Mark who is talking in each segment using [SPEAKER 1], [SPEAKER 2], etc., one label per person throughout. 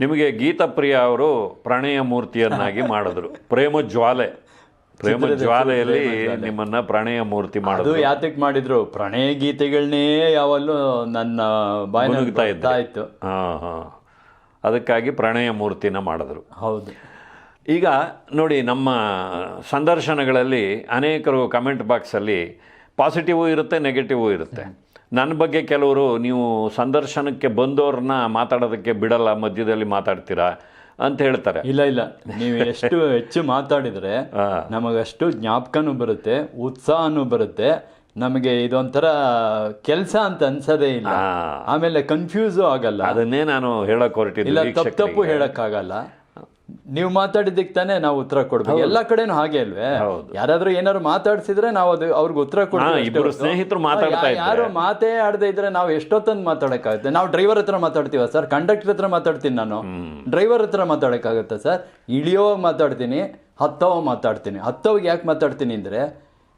[SPEAKER 1] ನಿಮಗೆ ಗೀತಪ್ರಿಯ ಅವರು ಪ್ರಣಯ ಮೂರ್ತಿಯನ್ನಾಗಿ ಮಾಡಿದ್ರು. ಪ್ರೇಮ ಜ್ವಾಲೆ. ಪ್ರೇಮ ಜ್ವಾಲೆಯಲ್ಲಿ ನಿಮ್ಮನ್ನ ಪ್ರಣಯ ಮೂರ್ತಿ ಮಾಡಿದ್ರು.
[SPEAKER 2] ಯಾತಕ್ಕೆ ಮಾಡಿದ್ರು? ಪ್ರಣಯ ಗೀತೆಗಳನ್ನೇ ಯಾವಲ್ಲೂ ನನ್ನ ಬಾಯ್ತಾ ಇತ್ತು.
[SPEAKER 1] ಹಾ ಹಾ. ಅದಕ್ಕಾಗಿ ಪ್ರಣಯ ಮೂರ್ತಿನ ಮಾಡಿದ್ರು.
[SPEAKER 2] ಹೌದು.
[SPEAKER 1] ಈಗ ನೋಡಿ ನಮ್ಮ ಸಂದರ್ಶನಗಳಲ್ಲಿ ಅನೇಕರು ಕಮೆಂಟ್ ಬಾಕ್ಸಲ್ಲಿ ಪಾಸಿಟಿವೂ ಇರುತ್ತೆ ನೆಗೆಟಿವೂ ಇರುತ್ತೆ. ನನ್ನ ಬಗ್ಗೆ ಕೆಲವರು ನೀವು ಸಂದರ್ಶನಕ್ಕೆ ಬಂದವ್ರನ್ನ ಮಾತಾಡೋದಕ್ಕೆ ಬಿಡಲ್ಲ ಮಧ್ಯದಲ್ಲಿ ಮಾತಾಡ್ತೀರಾ ಅಂತ ಹೇಳ್ತಾರೆ.
[SPEAKER 2] ಇಲ್ಲ ಇಲ್ಲ. ನೀವು ಎಷ್ಟು ಹೆಚ್ಚು ಮಾತಾಡಿದ್ರೆ. ನಮಗಷ್ಟು ಜ್ಞಾಪಕನೂ ಬರುತ್ತೆ ಉತ್ಸಾಹನೂ ಬರುತ್ತೆ. ನಮಗೆ ಇದೊಂಥರ ಕೆಲಸ ಅಂತ ಅನ್ಸದೇ ಇಲ್ಲ. ಆಮೇಲೆ ಕನ್ಫ್ಯೂಸು ಆಗಲ್ಲ.
[SPEAKER 1] ಅದನ್ನೇ ನಾನು ಹೇಳಕ್
[SPEAKER 2] ಹೊರಟಿದ್ದೀನಿ
[SPEAKER 1] ಹೊರಟಿದ್ದೆ
[SPEAKER 2] ತಪ್ಪು ತಪ್ಪು ಹೇಳಕ್ಕಾಗಲ್ಲ. ನೀವು ಮಾತಾಡಿದ್ದಕ್ಕೆ ತಾನೇ ನಾವು ಉತ್ತರ ಕೊಡ್ಬೇಕು. ಎಲ್ಲ ಕಡೆನೂ ಹಾಗೆ ಅಲ್ವೇ. ಯಾರಾದ್ರೂ ಏನಾದ್ರು ಮಾತಾಡ್ಸಿದ್ರೆ ನಾವು ಅದು ಅವ್ರಿಗೆ ಉತ್ತರ ಕೊಡ್ತೀವಿ
[SPEAKER 1] ಸ್ನೇಹಿತರು ಮಾತಾಡ್ತಾ
[SPEAKER 2] ಯಾರು ಮಾತೇ ಆಡದೆ ಇದ್ರೆ ನಾವು ಎಷ್ಟೊತ್ತಂದು ಮಾತಾಡಕ್ಕಾಗುತ್ತೆ? ನಾವು ಡ್ರೈವರ್ ಹತ್ರ ಮಾತಾಡ್ತೀವ ಸರ್? ಕಂಡಕ್ಟರ್ ಹತ್ರ ಮಾತಾಡ್ತೀನಿ ನಾನು. ಡ್ರೈವರ್ ಹತ್ರ ಮಾತಾಡಕ್ಕಾಗತ್ತೆ ಸರ್? ಇಳಿಯೋ ಮಾತಾಡ್ತೀನಿ ಹತ್ತೋವಾಗ ಮಾತಾಡ್ತೀನಿ. ಹತ್ತೋವಾಗ ಯಾಕೆ ಮಾತಾಡ್ತೀನಿ ಅಂದರೆ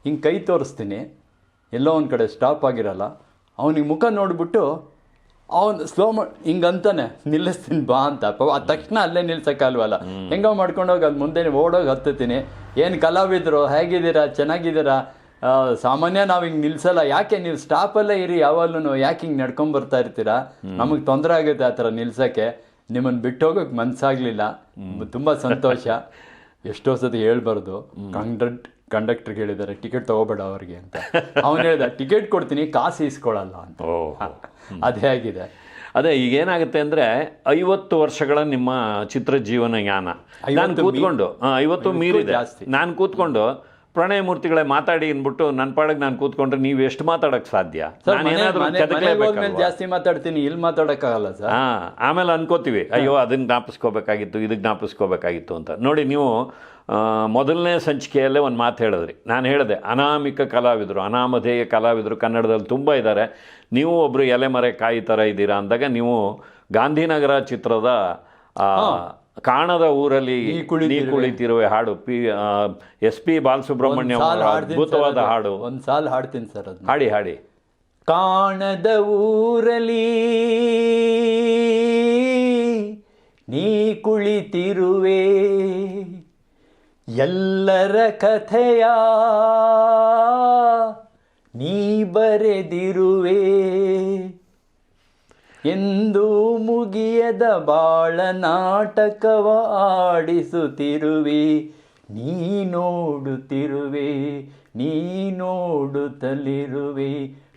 [SPEAKER 2] ಹಿಂಗೆ ಕೈ ತೋರಿಸ್ತೀನಿ. ಎಲ್ಲೋ ಒಂದು ಕಡೆ ಸ್ಟಾಪ್ ಆಗಿರಲ್ಲ. ಅವನಿಗೆ ಮುಖ ನೋಡ್ಬಿಟ್ಟು ಅವನು ಸ್ಲೋ ಮಾ ಹಿಂಗಂತಾನೆ ನಿಲ್ಲಿಸ್ತೀನಿ ಬಾ ಅಂತ. ಅದ್ ತಕ್ಷಣ ಅಲ್ಲೇ ನಿಲ್ಸಕ್ಕಲ್ವಲ್ಲ ಹೆಂಗೋ ಮಾಡ್ಕೊಂಡೋಗಿ ಅದು ಮುಂದೆ ಓಡೋಗಿ ಹತ್ತುತ್ತೀನಿ. ಏನು ಕಲಾವಿದ್ರು ಹೇಗಿದ್ದೀರಾ ಚೆನ್ನಾಗಿದ್ದೀರಾ? ಆ, ಸಾಮಾನ್ಯ ನಾವು ಹಿಂಗೆ ನಿಲ್ಸಲ್ಲ. ಯಾಕೆ ನೀವು ಸ್ಟಾಪಲ್ಲೇ ಇರಿ ಯಾವಾಗ್ಲೂ ಯಾಕೆ ಹಿಂಗೆ ನಡ್ಕೊಂಡ್ ಬರ್ತಾ ಇರ್ತೀರಾ? ನಮಗೆ ತೊಂದರೆ ಆಗುತ್ತೆ ಆ ಥರ ನಿಲ್ಸಕ್ಕೆ. ನಿಮ್ಮನ್ನು ಬಿಟ್ಟು ಹೋಗೋಕೆ ಮನ್ಸಾಗ್ಲಿಲ್ಲ. ತುಂಬ ಸಂತೋಷ. ಎಷ್ಟೋ ಸತಿ ಹೇಳ್ಬಾರ್ದು. ಕಂಡಕ್ಟ್ ಕಂಡಕ್ಟರ್ ಹೇಳಿದ್ದಾರೆ ಟಿಕೆಟ್ ತಗೋಬೇಡ ಅವ್ರಿಗೆ ಅಂತ. ಅವನು ಹೇಳಿದ ಟಿಕೆಟ್ ಕೊಡ್ತೀನಿ ಕಾಸು ಇಸ್ಕೊಳ್ಳಲ್ಲ ಅಂತ. ಅದೇ ಆಗಿದೆ.
[SPEAKER 1] ಅದೇ ಈಗ ಏನಾಗುತ್ತೆ ಅಂದ್ರೆ ಐವತ್ತು ವರ್ಷಗಳ ನಿಮ್ಮ ಚಿತ್ರ ಜೀವನ ಜ್ಞಾನ ನಾನು ಕೂತ್ಕೊಂಡು ಐವತ್ತು ಮೀರಿದೆ.
[SPEAKER 2] ಜಾಸ್ತಿ.
[SPEAKER 1] ನಾನು ಕೂತ್ಕೊಂಡು ಪ್ರಣಯ ಮೂರ್ತಿಗಳೇ ಮಾತಾಡಿ ಅಂದ್ಬಿಟ್ಟು ನನ್ನ ಪಾಡಿಗೆ ನಾನು ಕೂತ್ಕೊಂಡ್ರೆ ನೀವು ಎಷ್ಟು ಮಾತಾಡಕ್ ಸಾಧ್ಯ?
[SPEAKER 2] ಜಾಸ್ತಿ ಮಾತಾಡ್ತೀನಿ ಇಲ್ಲಿ ಮಾತಾಡೋಕ್ಕಾಗಲ್ಲ ಸರ್.
[SPEAKER 1] ಹಾ ಆಮೇಲೆ ಅನ್ಕೋತೀವಿ ಅಯ್ಯೋ ಅದನ್ನ ಜ್ಞಾಪಿಸ್ಕೋಬೇಕಾಗಿತ್ತು ಇದಕ್ಕೆ ಜ್ಞಾಪಿಸ್ಕೋಬೇಕಾಗಿತ್ತು ಅಂತ. ನೋಡಿ ನೀವು ಮೊದಲನೇ ಸಂಚಿಕೆಯಲ್ಲೇ ಒಂದು ಮಾತು ಹೇಳಿದ್ರಿ. ನಾನು ಹೇಳಿದೆ ಅನಾಮಿಕ ಕಲಾವಿದರು ಅನಾಮಧೇಯ ಕಲಾವಿದರು ಕನ್ನಡದಲ್ಲಿ ತುಂಬ ಇದ್ದಾರೆ ನೀವು ಒಬ್ಬರು ಎಲೆಮರೆ ಕಾಯಿ ಥರ ಇದ್ದೀರಾ ಅಂದಾಗ ನೀವು ಗಾಂಧಿನಗರ ಚಿತ್ರದ ಆ, ಕಾಣದ ಊರಲ್ಲಿ
[SPEAKER 2] ನೀ ಕುಳಿತಿರುವೆ.
[SPEAKER 1] ಹಾಡು. ಪಿ ಎಸ್ ಪಿ ಬಾಲಸುಬ್ರಹ್ಮಣ್ಯ ಅದ್ಭುತವಾದ ಹಾಡು.
[SPEAKER 2] ಒಂದು ಸಾಲ ಹಾಡ್ತೀನಿ ಸರ್ ಅದು
[SPEAKER 1] ಹಾಡಿ ಹಾಡಿ.
[SPEAKER 2] ಕಾಣದ ಊರಲ್ಲಿ ನೀ ಕುಳಿತಿರುವೆ. ಎಲ್ಲರ ಕಥೆಯ ನೀ ಬರೆದಿರುವೆ. ಎಂದು ಮುಗಿಯದ ಬಾಳ ನಾಟಕವ ಆಡಿಸುತ್ತಿರುವೆ. ನೀ ನೋಡುತ್ತಿರುವೆ ನೀ ನೋಡುತ್ತಲಿರುವೆ.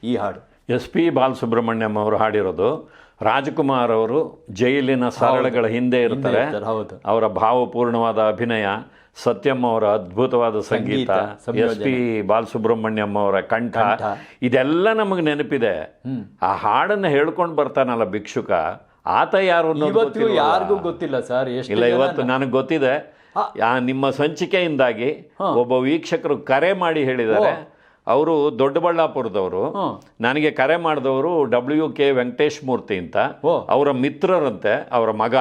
[SPEAKER 2] ಈ ಹಾಡು.
[SPEAKER 1] ಎಸ್ ಪಿ ಬಾಲಸುಬ್ರಹ್ಮಣ್ಯಂ ಅವರು ಹಾಡಿರೋದು. ರಾಜಕುಮಾರ್ ಅವರು ಜೈಲಿನ ಸರಳಗಳ ಹಿಂದೆ ಇರ್ತಾರೆ. ಅವರ ಭಾವಪೂರ್ಣವಾದ ಅಭಿನಯ. ಸತ್ಯಂ ಅವರ ಅದ್ಭುತವಾದ ಸಂಗೀತ ಎಸ್ ಪಿ ಬಾಲಸುಬ್ರಹ್ಮಣ್ಯಂ ಅವರ ಕಂಠ ಇದೆಲ್ಲ ನಮಗೆ ನೆನಪಿದೆ. ಆ ಹಾಡನ್ನ ಹೇಳ್ಕೊಂಡು ಬರ್ತಾನಲ್ಲ ಭಿಕ್ಷುಕ ಆತ ಯಾರು?
[SPEAKER 2] ಯಾರಿಗೂ ಗೊತ್ತಿಲ್ಲ ಸರ್
[SPEAKER 1] ಇಲ್ಲ ಇವತ್ತು ನನಗೆ ಗೊತ್ತಿದೆ. ನಿಮ್ಮ ಸಂಚಿಕೆಯಿಂದಾಗಿ ಒಬ್ಬ ವೀಕ್ಷಕರು ಕರೆ ಮಾಡಿ ಹೇಳಿದ್ದಾರೆ. ಅವರು ದೊಡ್ಡಬಳ್ಳಾಪುರದವರು. ನನಗೆ ಕರೆ ಮಾಡಿದವರು ಡಬ್ಲ್ಯೂ ಕೆ ವೆಂಕಟೇಶ್ ಮೂರ್ತಿ ಅಂತ. ಅವರ ಮಿತ್ರರಂತೆ ಅವರ ಮಗ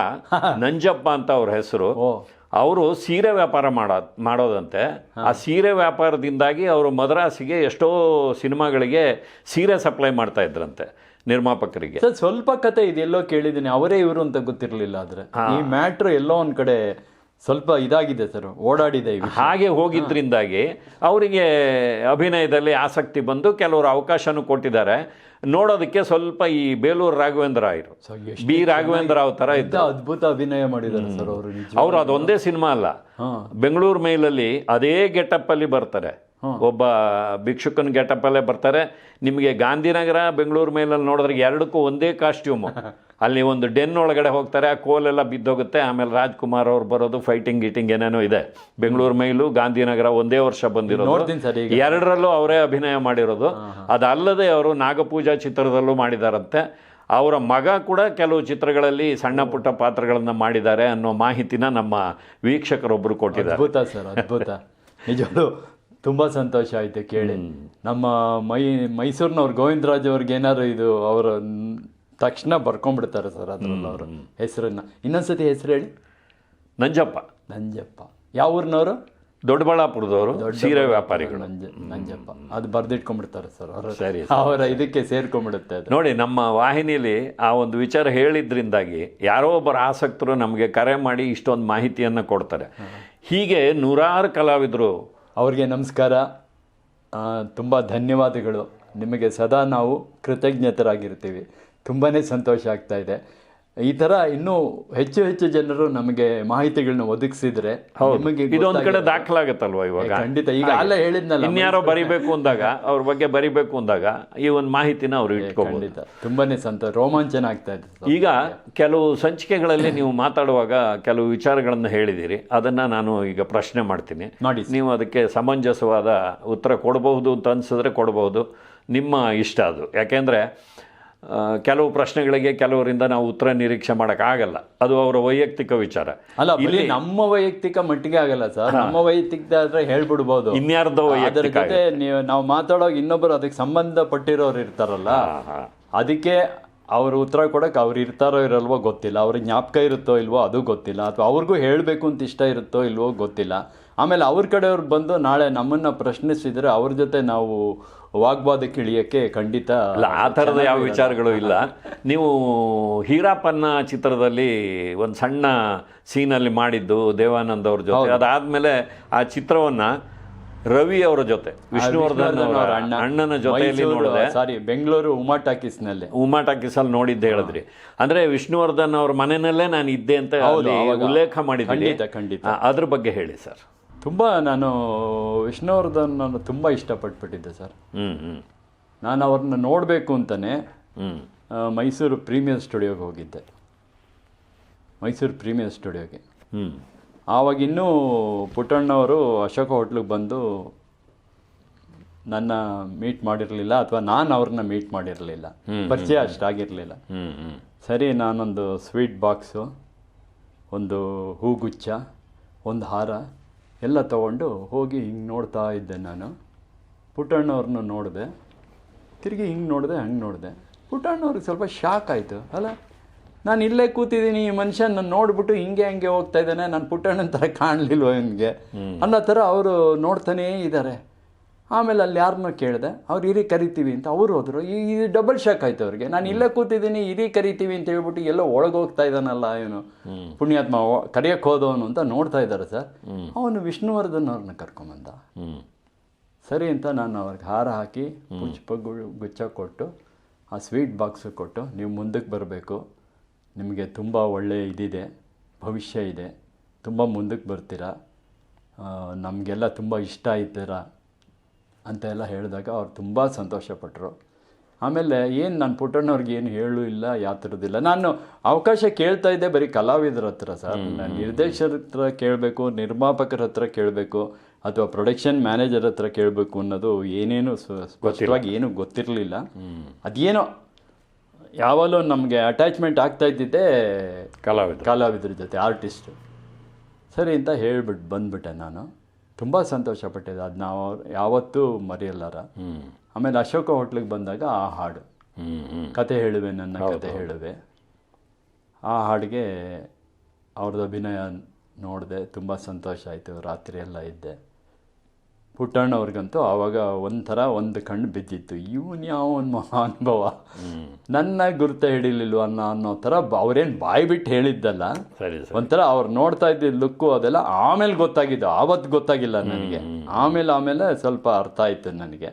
[SPEAKER 1] ನಂಜಪ್ಪ ಅಂತ ಅವ್ರ ಹೆಸರು. ಅವರು ಸೀರೆ ವ್ಯಾಪಾರ ಮಾಡ ಮಾಡೋದಂತೆ. ಆ ಸೀರೆ ವ್ಯಾಪಾರದಿಂದಾಗಿ ಅವರು ಮದ್ರಾಸಿಗೆ ಎಷ್ಟೋ ಸಿನಿಮಾಗಳಿಗೆ ಸೀರೆ ಸಪ್ಲೈ ಮಾಡ್ತಾ ಇದ್ರಂತೆ ನಿರ್ಮಾಪಕರಿಗೆ.
[SPEAKER 2] ಸ್ವಲ್ಪ ಕತೆ ಇದೆಲ್ಲೋ ಕೇಳಿದ್ದೀನಿ. ಅವರೇ ಇವರು ಅಂತ ಗೊತ್ತಿರಲಿಲ್ಲ ಆದರೆ. ಈ ಮ್ಯಾಟ್ರ್ ಎಲ್ಲೋ ಒಂದು ಕಡೆ ಸ್ವಲ್ಪ ಇದಾಗಿದೆ ಸರ್ ಓಡಾಡಿದೆ
[SPEAKER 1] ಹಾಗೆ ಹೋಗಿದ್ರಿಂದಾಗಿ ಅವರಿಗೆ ಅಭಿನಯದಲ್ಲಿ ಆಸಕ್ತಿ ಬಂದು ಕೆಲವರು ಅವಕಾಶನೂ ಕೊಟ್ಟಿದ್ದಾರೆ. ನೋಡೋದಕ್ಕೆ ಸ್ವಲ್ಪ ಈ ಬೇಲೂರು ರಾಘವೇಂದ್ರ
[SPEAKER 2] ಆಯ್ರು
[SPEAKER 1] ಬಿ ರಾಘವೇಂದ್ರ ರಾವ್ ಥರ
[SPEAKER 2] ಇದ್ದ ಅದ್ಭುತ ಅಭಿನಯ ಮಾಡಿದ್ದಾರೆ ಸರ್ ಅವರು ಅವ್ರು
[SPEAKER 1] ಅವರು ಅದೊಂದೇ ಸಿನಿಮಾ ಅಲ್ಲ. ಬೆಂಗಳೂರು ಮೇಲಲ್ಲಿ ಅದೇ ಗೆಟಪ್ ಅಲ್ಲಿ ಬರ್ತಾರೆ. ಒಬ್ಬ ಭಿಕ್ಷುಕನ ಗೆಟಪ್ ಅಲ್ಲೇ ಬರ್ತಾರೆ. ನಿಮಗೆ ಗಾಂಧಿನಗರ ಬೆಂಗಳೂರು ಮೇಲಲ್ಲಿ ನೋಡಿದ್ರೆ ಎರಡಕ್ಕೂ ಒಂದೇ ಕಾಸ್ಟ್ಯೂಮು. ಅಲ್ಲಿ ಒಂದು ಡೆನ್ ಒಳಗಡೆ ಹೋಗ್ತಾರೆ ಆ ಕೋಲೆಲ್ಲ ಬಿದ್ದೋಗುತ್ತೆ ಆಮೇಲೆ ರಾಜ್ಕುಮಾರ್ ಅವ್ರು ಬರೋದು ಫೈಟಿಂಗ್ ಗೀಟಿಂಗ್ ಏನೇನೋ ಇದೆ. ಬೆಂಗಳೂರು ಮೈಲು ಗಾಂಧಿನಗರ ಒಂದೇ ವರ್ಷ ಬಂದಿರೋದು.
[SPEAKER 2] ನೋಡ್ತೀನಿ ಸರ್ ಈಗ.
[SPEAKER 1] ಎರಡರಲ್ಲೂ ಅವರೇ ಅಭಿನಯ ಮಾಡಿರೋದು. ಅದಲ್ಲದೆ ಅವರು ನಾಗಪೂಜಾ ಚಿತ್ರದಲ್ಲೂ ಮಾಡಿದಾರಂತೆ. ಅವರ ಮಗ ಕೂಡ ಕೆಲವು ಚಿತ್ರಗಳಲ್ಲಿ ಸಣ್ಣ ಪುಟ್ಟ ಪಾತ್ರಗಳನ್ನು ಮಾಡಿದ್ದಾರೆ ಅನ್ನೋ ಮಾಹಿತಿನ ನಮ್ಮ ವೀಕ್ಷಕರೊಬ್ಬರು ಕೊಟ್ಟಿದ್ದಾರೆ.
[SPEAKER 2] ಅದ್ಭುತ ಸರ್ ಅದ್ಭುತ. ನಿಜವಾಗ್ಲು ತುಂಬಾ ಸಂತೋಷ ಆಯಿತು ಕೇಳಿ. ನಮ್ಮ ಮೈ ಮೈಸೂರಿನವ್ರು ಗೋವಿಂದರಾಜ್ ಅವ್ರಿಗೆ ಏನಾದ್ರು ಇದು ಅವರ ತಕ್ಷಣ ಬರ್ಕೊಂಡ್ಬಿಡ್ತಾರೆ ಸರ್ ಅದರಲ್ಲಿ ಅವರು ಹೆಸರನ್ನು. ಇನ್ನೊಂದ್ಸತಿ ಹೆಸರು ಹೇಳಿ.
[SPEAKER 1] ನಂಜಪ್ಪ.
[SPEAKER 2] ನಂಜಪ್ಪ. ಯಾವ ಊರಿನವರು?
[SPEAKER 1] ದೊಡ್ಡಬಳ್ಳಾಪುರದವರು ಸೀರೆ ವ್ಯಾಪಾರಿಗಳು.
[SPEAKER 2] ನಂಜ ನಂಜಪ್ಪ. ಅದು ಬರ್ದಿಟ್ಕೊಂಡ್ಬಿಡ್ತಾರೆ ಸರ್ ಅವರು.
[SPEAKER 1] ಸರಿ
[SPEAKER 2] ಅವರ ಇದಕ್ಕೆ ಸೇರ್ಕೊಂಡ್ಬಿಡುತ್ತೆ ಅದು.
[SPEAKER 1] ನೋಡಿ ನಮ್ಮ ವಾಹಿನಿಯಲ್ಲಿ ಆ ಒಂದು ವಿಚಾರ ಹೇಳಿದ್ರಿಂದಾಗಿ ಯಾರೋ ಒಬ್ಬರು ಆಸಕ್ತರು ನಮಗೆ ಕರೆ ಮಾಡಿ ಇಷ್ಟೊಂದು ಮಾಹಿತಿಯನ್ನು ಕೊಡ್ತಾರೆ. ಹೀಗೆ ನೂರಾರು ಕಲಾವಿದರು
[SPEAKER 2] ಅವ್ರಿಗೆ ನಮಸ್ಕಾರ. ತುಂಬ ಧನ್ಯವಾದಗಳು. ನಿಮಗೆ ಸದಾ ನಾವು ಕೃತಜ್ಞತರಾಗಿರ್ತೀವಿ. ತುಂಬಾ ಸಂತೋಷ ಆಗ್ತಾ ಇದೆ. ಈ ತರ ಇನ್ನೂ ಹೆಚ್ಚು ಹೆಚ್ಚು ಜನರು ನಮಗೆ ಮಾಹಿತಿಗಳನ್ನ ಒದಗಿಸಿದ್ರೆ ನಿಮಗೆ
[SPEAKER 1] ಇದೊಂದು ಕಡೆ ದಾಖಲಾಗತ್ತಲ್ವಾ ಇವಾಗ?
[SPEAKER 2] ಖಂಡಿತ. ಈಗ ಅಲ್ಲೇ ಹೇಳಿದ್ನಲ್ಲ
[SPEAKER 1] ಇನ್ಯಾರೋ ಬರಿಬೇಕು ಅಂದಾಗ ಅವ್ರ ಬಗ್ಗೆ ಬರಿಬೇಕು ಅಂದಾಗ ಈ ಒಂದು ಮಾಹಿತಿನ ಅವರು ಇಟ್ಕೋಬಹುದು
[SPEAKER 2] ಖಂಡಿತ. ತುಂಬಾನೇ ಸಂತೋಷ. ರೋಮಾಂಚನ ಆಗ್ತಾ ಇದೆ
[SPEAKER 1] ಈಗ ಕೆಲವು ಸಂಚಿಕೆಗಳಲ್ಲಿ ನೀವು ಮಾತಾಡುವಾಗ ಕೆಲವು ವಿಚಾರಗಳನ್ನು ಹೇಳಿದಿರಿ. ಅದನ್ನ ನಾನು ಈಗ ಪ್ರಶ್ನೆ ಮಾಡ್ತೀನಿ.
[SPEAKER 2] ನೋಡಿ
[SPEAKER 1] ನೀವು ಅದಕ್ಕೆ ಸಮಂಜಸವಾದ ಉತ್ತರ ಕೊಡಬಹುದು ಅಂತ ಅನ್ಸಿದ್ರೆ ಕೊಡಬಹುದು. ನಿಮ್ಮ ಇಷ್ಟ ಅದು. ಯಾಕೆಂದರೆ ಕೆಲವು ಪ್ರಶ್ನೆಗಳಿಗೆ ಕೆಲವರಿಂದ ನಾವು ಉತ್ತರ ನಿರೀಕ್ಷೆ ಮಾಡೋಕ್ಕಾಗಲ್ಲ. ಅದು ಅವರ ವೈಯಕ್ತಿಕ ವಿಚಾರ.
[SPEAKER 2] ಅಲ್ಲ ಇಲ್ಲಿ ನಮ್ಮ ವೈಯಕ್ತಿಕ ಮಟ್ಟಿಗೆ ಆಗಲ್ಲ ಸರ್. ನಮ್ಮ ವೈಯಕ್ತಿಕ ಆದರೆ ಹೇಳ್ಬಿಡ್ಬೋದು.
[SPEAKER 1] ಇನ್ಯಾರ್ದೋ
[SPEAKER 2] ಅದರ ಜೊತೆ ನೀವು ನಾವು ಮಾತಾಡೋ ಇನ್ನೊಬ್ಬರು ಅದಕ್ಕೆ ಸಂಬಂಧಪಟ್ಟಿರೋರು ಇರ್ತಾರಲ್ಲ. ಅದಕ್ಕೆ ಅವ್ರು ಉತ್ತರ ಕೊಡೋಕೆ ಅವ್ರು ಇರ್ತಾರೋ ಇರಲ್ವೋ ಗೊತ್ತಿಲ್ಲ. ಅವ್ರಿಗೆ ಜ್ಞಾಪಕ ಇರುತ್ತೋ ಇಲ್ವೋ ಅದು ಗೊತ್ತಿಲ್ಲ. ಅಥವಾ ಅವ್ರಿಗೂ ಹೇಳಬೇಕು ಅಂತ ಇಷ್ಟ ಇರುತ್ತೋ ಇಲ್ವೋ ಗೊತ್ತಿಲ್ಲ. ಆಮೇಲೆ ಅವ್ರ ಕಡೆಯವ್ರು ಬಂದು ನಾಳೆ ನಮ್ಮನ್ನ ಪ್ರಶ್ನಿಸಿದರೆ ಅವ್ರ ಜೊತೆ ನಾವು ವಾಗ್ವಾದಕ್ಕಿಳಿಯೋಕ್ಕೆ ಖಂಡಿತ
[SPEAKER 1] ಅಲ್ಲ ಆ ಥರದ ಯಾವ ವಿಚಾರಗಳು ಇಲ್ಲ. ನೀವು ಹೀರಾಪನ್ನ ಚಿತ್ರದಲ್ಲಿ ಒಂದು ಸಣ್ಣ ಸೀನಲ್ಲಿ ಮಾಡಿದ್ದು ದೇವಾನಂದ್ ಅವ್ರ ಜೊತೆ. ಅದಾದಮೇಲೆ ಆ ಚಿತ್ರವನ್ನ ರವಿ ಅವರ ಜೊತೆ ವಿಷ್ಣುವರ್ಧನ್ ಅವರ
[SPEAKER 2] ಅವ್ರ ಅಣ್ಣ.
[SPEAKER 1] ಅಣ್ಣನ ಜೊತೆಯಲ್ಲಿ ನೋಡಿದೆ.
[SPEAKER 2] ಸಾರಿ ಬೆಂಗಳೂರು ಉಮಾ ಟಾಕೀಸ್ನಲ್ಲಿ.
[SPEAKER 1] ಉಮಾ ಟಾಕೀಸಲ್ಲಿ ನೋಡಿದ್ದೆ ಹೇಳಿದ್ರಿ. ಅಂದ್ರೆ ವಿಷ್ಣುವರ್ಧನ್ ಅವ್ರ ಮನೆಯಲ್ಲೇ ನಾನು ಇದ್ದೆ ಅಂತ ಅಲ್ಲಿ ಉಲ್ಲೇಖ ಮಾಡಿದ್ದೀನಿ
[SPEAKER 2] ಖಂಡಿತ ಖಂಡಿತ.
[SPEAKER 1] ಅದ್ರ ಬಗ್ಗೆ ಹೇಳಿ ಸರ್.
[SPEAKER 2] ತುಂಬ ನಾನು ವಿಷ್ಣುವರ್ಧನ್ ತುಂಬ ಇಷ್ಟಪಟ್ಬಿಟ್ಟಿದ್ದೆ ಸರ್.
[SPEAKER 1] ಹ್ಮ್ ಹ್ಮ್.
[SPEAKER 2] ನಾನು ಅವ್ರನ್ನ ನೋಡಬೇಕು ಅಂತಲೇ
[SPEAKER 1] ಹ್ಮ್.
[SPEAKER 2] ಮೈಸೂರು ಪ್ರೀಮಿಯರ್ ಸ್ಟುಡಿಯೋಗೆ ಹೋಗಿದ್ದೆ. ಮೈಸೂರು ಪ್ರೀಮಿಯರ್ ಸ್ಟುಡಿಯೋಗೆ.
[SPEAKER 1] ಹ್ಮ್
[SPEAKER 2] ಆವಾಗ ಇನ್ನೂ ಪುಟ್ಟಣ್ಣವರು ಅಶೋಕ ಹೋಟ್ಲಿಗೆ ಬಂದು ನನ್ನ ಮೀಟ್ ಮಾಡಿರಲಿಲ್ಲ ಅಥವಾ ನಾನು ಅವ್ರನ್ನ ಮೀಟ್ ಮಾಡಿರಲಿಲ್ಲ. ಪರಿಚಯ ಅಷ್ಟಾಗಿರಲಿಲ್ಲ. ಸರಿ ನಾನೊಂದು ಸ್ವೀಟ್ ಬಾಕ್ಸು ಒಂದು ಹೂಗುಚ್ಛ ಒಂದು ಹಾರ ಎಲ್ಲ ತಗೊಂಡು ಹೋಗಿ ಹಿಂಗೆ ನೋಡ್ತಾ ಇದ್ದೆ ನಾನು. ಪುಟ್ಟಣ್ಣವ್ರನ್ನ ನೋಡಿದೆ. ತಿರುಗಿ ಹಿಂಗೆ ನೋಡಿದೆ ಹಂಗೆ ನೋಡಿದೆ. ಪುಟ್ಟಣ್ಣವ್ರಿಗೆ ಸ್ವಲ್ಪ ಶಾಕ್ ಆಯಿತು. ಅಲ್ಲ ನಾನು ಇಲ್ಲೇ ಕೂತಿದ್ದೀನಿ ಈ ಮನುಷ್ಯ ನಾನು ನೋಡ್ಬಿಟ್ಟು ಹಿಂಗೆ ಹಂಗೆ ಹೋಗ್ತಾ ಇದ್ದಾನೆ ನಾನು ಪುಟ್ಟಣ್ಣನ ಥರ ಕಾಣಲಿಲ್ವ ಇವನಿಗೆ ಅನ್ನೋ ಥರ ಅವರು ನೋಡ್ತಾನೇ ಇದ್ದಾರೆ ಆಮೇಲೆ ಅಲ್ಲಿ ಯಾರನ್ನೋ ಕೇಳಿದೆ ಅವ್ರು ಇರಿ ಕರಿತೀವಿ ಅಂತ ಅವರು ಹೋದರು. ಈ ಇದು ಡಬಲ್ ಶಾಕ್ ಆಯ್ತು ಅವ್ರಿಗೆ. ನಾನು ಇಲ್ಲೇ ಕೂತಿದ್ದೀನಿ ಇರಿ ಕರಿತೀವಿ ಅಂತ ಹೇಳ್ಬಿಟ್ಟು ಎಲ್ಲೋ ಒಳಗೆ ಹೋಗ್ತಾ ಇದ್ದಾನಲ್ಲ ಇವನು. ಪುಣ್ಯಾತ್ಮ ಕರೆಯಕ್ಕೆ ಹೋದವನು ಅಂತ ನೋಡ್ತಾ ಇದ್ದಾರೆ ಸರ್. ಅವನು ವಿಷ್ಣುವರ್ಧನ್ ಅವ್ರನ್ನ ಕರ್ಕೊಂಬಂದ. ಸರಿ ಅಂತ ನಾನು ಅವ್ರಿಗೆ ಹಾರ ಹಾಕಿ ಪುಷ್ಪ ಗುಚ್ಚ ಗುಚ್ಛ ಕೊಟ್ಟು ಆ ಸ್ವೀಟ್ ಬಾಕ್ಸು ಕೊಟ್ಟು ನೀವು ಮುಂದಕ್ಕೆ ಬರಬೇಕು. ನಿಮಗೆ ತುಂಬ ಒಳ್ಳೆಯ ಇದಿದೆ ಭವಿಷ್ಯ ಇದೆ. ತುಂಬ ಮುಂದಕ್ಕೆ ಬರ್ತೀರಾ? ನಮಗೆಲ್ಲ ತುಂಬ ಇಷ್ಟ ಆಯ್ತೀರ ಅಂತ ಎಲ್ಲ ಹೇಳಿದಾಗ ಅವ್ರು ತುಂಬ ಸಂತೋಷಪಟ್ಟರು ಆಮೇಲೆ ಏನು ನಾನು ಪುಟ್ಟಣ್ಣವ್ರಿಗೆ ಏನು ಹೇಳು ಇಲ್ಲ ಯಾವ ಥರದ್ದಿಲ್ಲ ನಾನು ಅವಕಾಶ ಕೇಳ್ತಾ ಇದ್ದೆ ಬರೀ ಕಲಾವಿದರ ಹತ್ರ ಸರ್. ನಾನು ನಿರ್ದೇಶಕರ ಹತ್ರ ಕೇಳಬೇಕು ನಿರ್ಮಾಪಕರ ಹತ್ರ ಕೇಳಬೇಕು ಅಥವಾ ಪ್ರೊಡಕ್ಷನ್ ಮ್ಯಾನೇಜರ್ ಹತ್ರ ಕೇಳಬೇಕು ಅನ್ನೋದು ಏನೇನು ಸ್ಪಷ್ಟವಾಗಿ ಏನು ಗೊತ್ತಿರಲಿಲ್ಲ. ಅದೇನೋ ಯಾವಾಗಲೂ ನಮಗೆ ಅಟ್ಯಾಚ್ಮೆಂಟ್ ಆಗ್ತಾ ಇದ್ದಿದ್ದೆ
[SPEAKER 1] ಕಲಾವಿದ
[SPEAKER 2] ಕಲಾವಿದ್ರ ಜೊತೆ ಆರ್ಟಿಸ್ಟು ಸರಿ ಅಂತ ಹೇಳ್ಬಿಟ್ಟು ಬಂದ್ಬಿಟ್ಟೆ ನಾನು. ತುಂಬ ಸಂತೋಷಪಟ್ಟಿದ್ದೆ ಅದು ನಾವು ಯಾವತ್ತೂ ಮರೆಯಲ್ಲಾರ ಆಮೇಲೆ ಅಶೋಕ ಹೋಟ್ಲಿಗೆ ಬಂದಾಗ ಆ ಹಾಡು. ಕತೆ ಹೇಳುವೆ ನನ್ನ ಕತೆ ಹೇಳುವೆ. ಆ ಹಾಡಿಗೆ ಅವ್ರದ್ದು ಅಭಿನಯ ನೋಡಿದೆ ತುಂಬ ಸಂತೋಷ ಆಯಿತು. ರಾತ್ರಿ ಎಲ್ಲ ಇದ್ದೆ. ಪುಟ್ಟಣ್ಣವ್ರಿಗಂತೂ ಆವಾಗ ಒಂಥರ ಒಂದು ಕಣ್ಣು ಬಿದ್ದಿತ್ತು. ಇವನು ಯಾವ ಒಂದು ಮಹಾನುಭವ ನನ್ನ ಗುರುತ ಹಿಡಿಲಿಲ್ವ ಅನ್ನೋ ಅನ್ನೋ ಥರ ಅವ್ರೇನು ಬಾಯಿ ಬಿಟ್ಟು ಹೇಳಿದ್ದಲ್ಲ? ಒಂಥರ ಅವ್ರು ನೋಡ್ತಾ ಇದ್ದಿದ್ದ ಲುಕ್ಕು ಅದೆಲ್ಲ ಆಮೇಲೆ ಗೊತ್ತಾಗಿದ್ದು. ಆವತ್ತು ಗೊತ್ತಾಗಿಲ್ಲ ನನಗೆ. ಆಮೇಲೆ ಆಮೇಲೆ ಸ್ವಲ್ಪ ಅರ್ಥ ಆಯಿತು ನನಗೆ.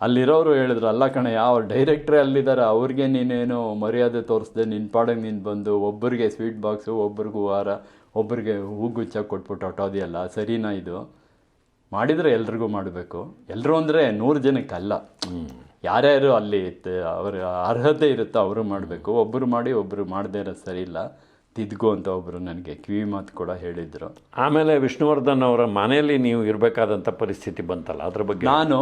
[SPEAKER 2] ಅಲ್ಲಿರೋರು ಹೇಳಿದ್ರು ಅಲ್ಲ ಕಣ ಯಾವ ಡೈರೆಕ್ಟ್ರೇ ಅಲ್ಲಿದ್ದಾರೆ ಅವ್ರಿಗೆ ನೀನೇನು ಮರ್ಯಾದೆ ತೋರಿಸ್ದೆ? ನಿನ್ನ ಪಾಡಿಗೆ ನೀನು ಬಂದು ಒಬ್ಬರಿಗೆ ಸ್ವೀಟ್ ಬಾಕ್ಸು ಒಬ್ರಿಗೂ ವಾರ ಒಬ್ಬರಿಗೆ ಹೂಗುಚ್ಚ ಕೊಟ್ಬಿಟ್ಟು ಹೊಟ್ಟೋದಿಯಲ್ಲ? ಸರಿನಾ ಇದು? ಮಾಡಿದರೆ ಎಲ್ರಿಗೂ ಮಾಡಬೇಕು. ಎಲ್ಲರೂ ಅಂದರೆ ನೂರು ಜನಕ್ಕೆ ಅಲ್ಲ. ಯಾರ್ಯಾರು ಅಲ್ಲಿ ಅವರ ಅರ್ಹತೆ ಇರುತ್ತೋ ಅವರು ಮಾಡಬೇಕು. ಒಬ್ಬರು ಮಾಡಿ ಒಬ್ಬರು ಮಾಡದೇ ಇರೋ ಸರಿ ಇಲ್ಲ. ತಿದ್ಗೋ ಅಂತ ಒಬ್ಬರು ನನಗೆ ಕಿವಿ ಮಾತು ಕೂಡ ಹೇಳಿದರು.
[SPEAKER 1] ಆಮೇಲೆ ವಿಷ್ಣುವರ್ಧನ್ ಅವರ ಮನೆಯಲ್ಲಿ ನೀವು ಇರಬೇಕಾದಂಥ ಪರಿಸ್ಥಿತಿ ಬಂತಲ್ಲ ಅದ್ರ ಬಗ್ಗೆ?
[SPEAKER 2] ನಾನು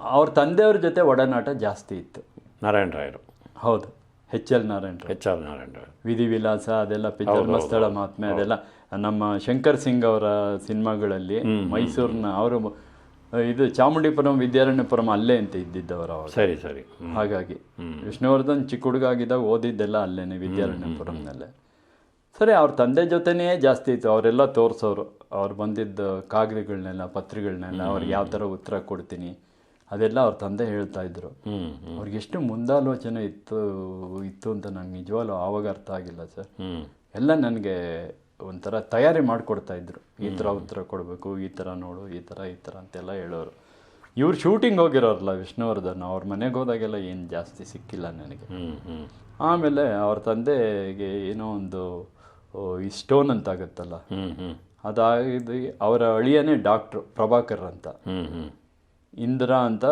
[SPEAKER 2] ಅವ್ರ ತಂದೆಯವ್ರ ಜೊತೆ ಒಡನಾಟ ಜಾಸ್ತಿ ಇತ್ತು.
[SPEAKER 1] ನಾರಾಯಣ ರಾಯರು.
[SPEAKER 2] ಹೌದು. H L Narayanarao
[SPEAKER 1] H L Narayana Rai.
[SPEAKER 2] ವಿಧಿ ವಿಲಾಸ ಅದೆಲ್ಲ ಪಿತರ್ಮಸ್ಥಳ ಮಹಾತ್ಮೆ ಅದೆಲ್ಲ. ನಮ್ಮ ಶಂಕರ್ ಸಿಂಗ್ ಅವರ ಸಿನಿಮಾಗಳಲ್ಲಿ ಮೈಸೂರಿನ ಅವರು ಇದು ಚಾಮುಂಡಿಪುರಂ ವಿದ್ಯಾರಣ್ಯಪುರಂ ಅಲ್ಲೇ ಅಂತ ಇದ್ದಿದ್ದವರು ಅವರು
[SPEAKER 1] ಸರಿ ಸರಿ.
[SPEAKER 2] ಹಾಗಾಗಿ ವಿಷ್ಣುವರ್ಧನ್ ಚಿಕ್ಕ ಹುಡುಗ ಆಗಿದ್ದಾಗ ಓದಿದ್ದೆಲ್ಲ ಅಲ್ಲೇನೆ ವಿದ್ಯಾರಣ್ಯಪುರಂನಲ್ಲೇ. ಸರಿ ಅವ್ರ ತಂದೆ ಜೊತೆನೇ ಜಾಸ್ತಿ ಇತ್ತು. ಅವರೆಲ್ಲ ತೋರಿಸೋರು. ಅವ್ರು ಬಂದಿದ್ದ ಕಾಗದಗಳನ್ನೆಲ್ಲ ಪತ್ರಿಗಳನ್ನೆಲ್ಲ ಅವ್ರಿಗೆ ಯಾವ ಥರ ಉತ್ತರ ಕೊಡ್ತೀನಿ ಅದೆಲ್ಲ ಅವ್ರ ತಂದೆ ಹೇಳ್ತಾ ಇದ್ರು. ಅವ್ರಿಗೆ ಎಷ್ಟು ಮುಂದಾಲೋಚನೆ ಇತ್ತು ಇತ್ತು ಅಂತ ನಂಗೆ ನಿಜವಾಗ್ಲೂ ಆವಾಗ ಅರ್ಥ ಆಗಿಲ್ಲ ಸರ್. ಎಲ್ಲ ನನಗೆ ಒಂಥರ ತಯಾರಿ ಮಾಡಿಕೊಡ್ತಾ ಇದ್ರು. ಈ ಥರ ಉತ್ತರ ಕೊಡಬೇಕು ಈ ಥರ ನೋಡು ಈ ಥರ ಈ ಥರ ಅಂತೆಲ್ಲ ಹೇಳೋರು. ಇವ್ರು ಶೂಟಿಂಗ್ ಹೋಗಿರೋರಲ್ಲ ವಿಷ್ಣುವರ್ಧನ್ ಅವ್ರ ಮನೆಗೆ ಹೋದಾಗೆಲ್ಲ ಏನು ಜಾಸ್ತಿ ಸಿಕ್ಕಿಲ್ಲ ನನಗೆ. ಆಮೇಲೆ ಅವ್ರ ತಂದೆಗೆ ಏನೋ ಒಂದು ಈ ಸ್ಟೋನ್ ಅಂತ ಆಗುತ್ತಲ್ಲ ಅದಾಗಿದ್ದು ಅವರ ಅಳಿಯನೇ ಡಾಕ್ಟ್ರು ಪ್ರಭಾಕರ್ ಅಂತ. ಇಂದಿರಾ ಅಂತ